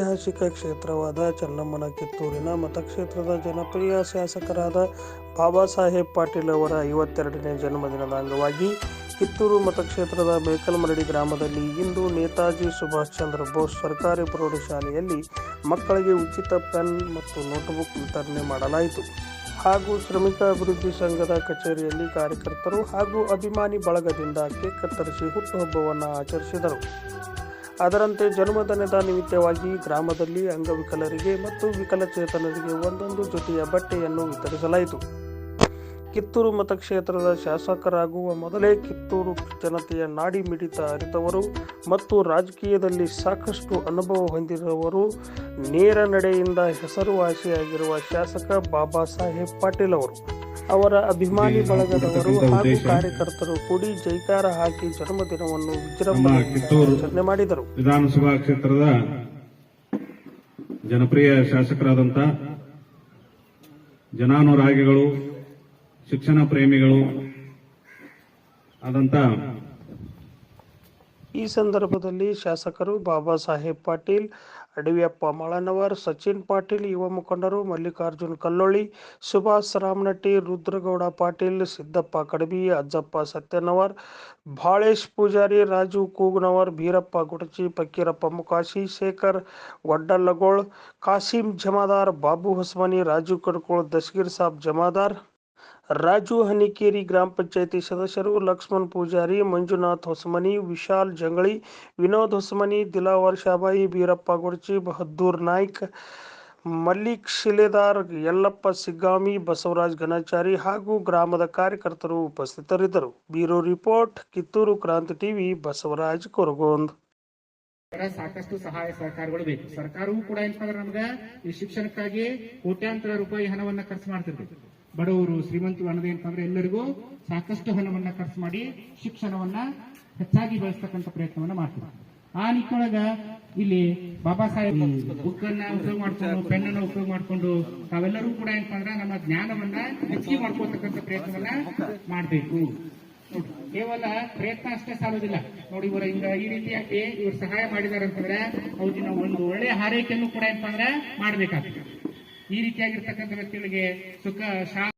ಐತಿಹಾಸಿಕ ಕ್ಷೇತ್ರವಾದ ಚೆನ್ನಮ್ಮನ ಕಿತ್ತೂರಿನ ಮತಕ್ಷೇತ್ರದ ಜನಪ್ರಿಯ ಶಾಸಕರಾದ ಬಾಬಾ ಸಾಹೇಬ್ ಪಾಟೀಲ್ ಅವರ ಐವತ್ತೆರಡನೇ ಜನ್ಮದಿನದ ಅಂಗವಾಗಿ ಕಿತ್ತೂರು ಮತಕ್ಷೇತ್ರದ ಬೇಕಲ್ಮರಡಿ ಗ್ರಾಮದಲ್ಲಿ ಇಂದು ನೇತಾಜಿ ಸುಭಾಷ್ ಚಂದ್ರ ಬೋಸ್ ಸರ್ಕಾರಿ ಪ್ರೌಢಶಾಲೆಯಲ್ಲಿ ಮಕ್ಕಳಿಗೆ ಉಚಿತ ಪೆನ್ ಮತ್ತು ನೋಟ್ಬುಕ್ ವಿತರಣೆ ಮಾಡಲಾಯಿತು. ಹಾಗೂ ಶ್ರಮಿಕ ಅಭಿವೃದ್ಧಿ ಸಂಘದ ಕಚೇರಿಯಲ್ಲಿ ಕಾರ್ಯಕರ್ತರು ಹಾಗೂ ಅಭಿಮಾನಿ ಬಳಗದಿಂದ ಕೇಕ್ ಕತ್ತರಿಸಿ ಹುಟ್ಟುಹಬ್ಬವನ್ನು ಆಚರಿಸಿದರು. ಅದರಂತೆ ಜನ್ಮದಿನದ ನಿಮಿತ್ತವಾಗಿ ಗ್ರಾಮದಲ್ಲಿ ಅಂಗವಿಕಲರಿಗೆ ಮತ್ತು ವಿಕಲಚೇತನರಿಗೆ ಒಂದೊಂದು ಜೊತೆಯ ಬಟ್ಟೆಯನ್ನು ವಿತರಿಸಲಾಯಿತು. ಕಿತ್ತೂರು ಮತಕ್ಷೇತ್ರದ ಶಾಸಕರಾಗುವ ಮೊದಲೇ ಕಿತ್ತೂರು ಜನತೆಯ ನಾಡಿ ಮಿಡಿತ ಅರಿತವರು ಮತ್ತು ರಾಜಕೀಯದಲ್ಲಿ ಸಾಕಷ್ಟು ಅನುಭವ ಹೊಂದಿರುವವರು ನೇರ ನಡೆಯಿಂದ ಹೆಸರುವಾಸಿಯಾಗಿರುವ ಶಾಸಕ ಬಾಬಾ ಸಾಹೇಬ್ ಪಾಟೀಲ್ ಅವರು. ಅವರ ಅಭಿಮಾನಿ ಬಳಗದವರು ಹಾಗೂ ಕಾರ್ಯಕರ್ತರು ಕೂಡಿ ಜೈಕಾರ ಹಾಕಿ ಜನ್ಮದಿನವನ್ನು ವಿಜೃಂಭಣೆ ಮಾಡಿದರು. ವಿಧಾನಸಭಾ ಕ್ಷೇತ್ರದ ಜನಪ್ರಿಯ ಶಾಸಕರಾದಂಥ ಜನಾನುರಾಗಿಗಳು ಶಿಕ್ಷಣ ಪ್ರೇಮಿಗಳು ಆದಂಥ ಈ ಸಂದರ್ಭದಲ್ಲಿ ಶಾಸಕರು ಬಾಬಾ ಸಾಹೇಬ್ ಪಾಟೀಲ್, ಅಡವಿಯಪ್ಪ ಮಾಳನವರ್, ಸಚಿನ್ ಪಾಟೀಲ್, ಯುವ ಮುಖಂಡರು ಮಲ್ಲಿಕಾರ್ಜುನ್ ಕಲ್ಲೊಳ್ಳಿ ಸುಭಾಷ್ ರಾಮನಟ್ಟಿ, ರುದ್ರಗೌಡ ಪಾಟೀಲ್, ಸಿದ್ದಪ್ಪ ಕಡಬಿ, ಅಜ್ಜಪ್ಪ ಸತ್ಯನವರ್, ಭಾಳೇಶ್ ಪೂಜಾರಿ, ರಾಜು ಕೂಗ್ನವರ್, ಬೀರಪ್ಪ ಗುಡಚಿ, ಫಕೀರಪ್ಪ ಮುಕಾಶಿ, ಶೇಖರ್ ವಡ್ಡಲ್ಲಗೋಳ್, ಕಾಸಿಂ ಜಮಾದಾರ್, ಬಾಬು ಹೊಸಮನಿ, ರಾಜು ಕಡ್ಕೋಳ್ ದಶಗೀರ್ ಸಾಬ್ ಜಮಾದಾರ್ ರಾಜು ಹನಿಕೇರಿ ಗ್ರಾಮ ಪಂಚಾಯಿತಿ ಸದಸ್ಯರು, ಲಕ್ಷ್ಮಣ್ ಪೂಜಾರಿ, ಮಂಜುನಾಥ್ ಹೊಸಮನಿ, ವಿಶಾಲ್ ಜಂಗಳಿ, ವಿನೋದ್ ಹೊಸಮನಿ, ದಿಲಾವರ್ ಶಾಬಾಯಿ, ಬೀರಪ್ಪ ಗುರ್ಚಿ ಬಹದ್ದೂರ್ ನಾಯ್ಕ್, ಮಲ್ಲಿಕ್ ಶಿಲೆದಾರ್, ಯಲ್ಲಪ್ಪ ಸಿಗ್ಗಾಮಿ, ಬಸವರಾಜ್ ಘನಾಚಾರಿ ಹಾಗೂ ಗ್ರಾಮದ ಕಾರ್ಯಕರ್ತರು ಉಪಸ್ಥಿತರಿದ್ದರು. ಬ್ಯೂರೋ ರಿಪೋರ್ಟ್, ಕಿತ್ತೂರು ಕ್ರಾಂತಿ ಟಿವಿ, ಬಸವರಾಜ್ ಕೊರಗೋಂದ್. ಸಾಕಷ್ಟು ಸಹಾಯ ಸಹಕಾರಗಳು ಬೇಕು. ಸರ್ಕಾರವೂ ಕೂಡ ಏನಪ್ಪ ನಮ್ಗೆ? ಈ ಶಿಕ್ಷಣಕ್ಕಾಗಿ ಕೋಟ್ಯಾಂತರ ರೂಪಾಯಿ ಹಣವನ್ನ ಖರ್ಚು ಮಾಡ್ತಿರ್ಬೇಕು ಬಡವರು ಶ್ರೀಮಂತರು ಅನ್ನೋದು ಏನಪ್ಪ ಅಂದ್ರೆ ಎಲ್ಲರಿಗೂ ಸಾಕಷ್ಟು ಹಣವನ್ನ ಖರ್ಚು ಮಾಡಿ ಶಿಕ್ಷಣವನ್ನ ಹೆಚ್ಚಾಗಿ ಬೆಳೆಸ್ತಕ್ಕಂಥ ಪ್ರಯತ್ನವನ್ನ ಮಾಡ್ತೀವಿ. ಆ ನಿಟ್ಟಿನೊಳಗ ಇಲ್ಲಿ ಬಾಬಾ ಸಾಹೇಬ್ ಬುಕ್ಕನ್ನ ಉಪಯೋಗ ಮಾಡ್ಕೊಂಡು ಪೆನ್ ಅನ್ನ ಉಪಯೋಗ ಮಾಡ್ಕೊಂಡು ತಾವೆಲ್ಲರೂ ಕೂಡ ಏನಂತಂದ್ರೆ ಅಂದ್ರೆ ನಮ್ಮ ಜ್ಞಾನವನ್ನ ಹೆಚ್ಚಿಗೆ ಮಾಡ್ಕೋತಕ್ಕಂತ ಪ್ರಯತ್ನವನ್ನ ಮಾಡಬೇಕು. ಕೇವಲ ಪ್ರಯತ್ನ ಅಷ್ಟೇ ಸಾಲೋದಿಲ್ಲ ನೋಡಿ, ಇವರ ಹಿಂಗ ಈ ರೀತಿಯಾಗಿ ಇವರು ಸಹಾಯ ಮಾಡಿದಾರೆ ಅಂತಂದ್ರೆ ಅವ್ರಿಗೆ ನಾವು ಒಂದು ಒಳ್ಳೆ ಹಾರೈಕೆಯನ್ನು ಕೂಡ ಏನಪ್ಪಾ ಅಂದ್ರೆ ಮಾಡ್ಬೇಕಾಗ್ತದೆ. ಈ ರೀತಿಯಾಗಿರ್ತಕ್ಕಂಥ ವ್ಯಕ್ತಿಗಳಿಗೆ ಸುಖ ಶಾ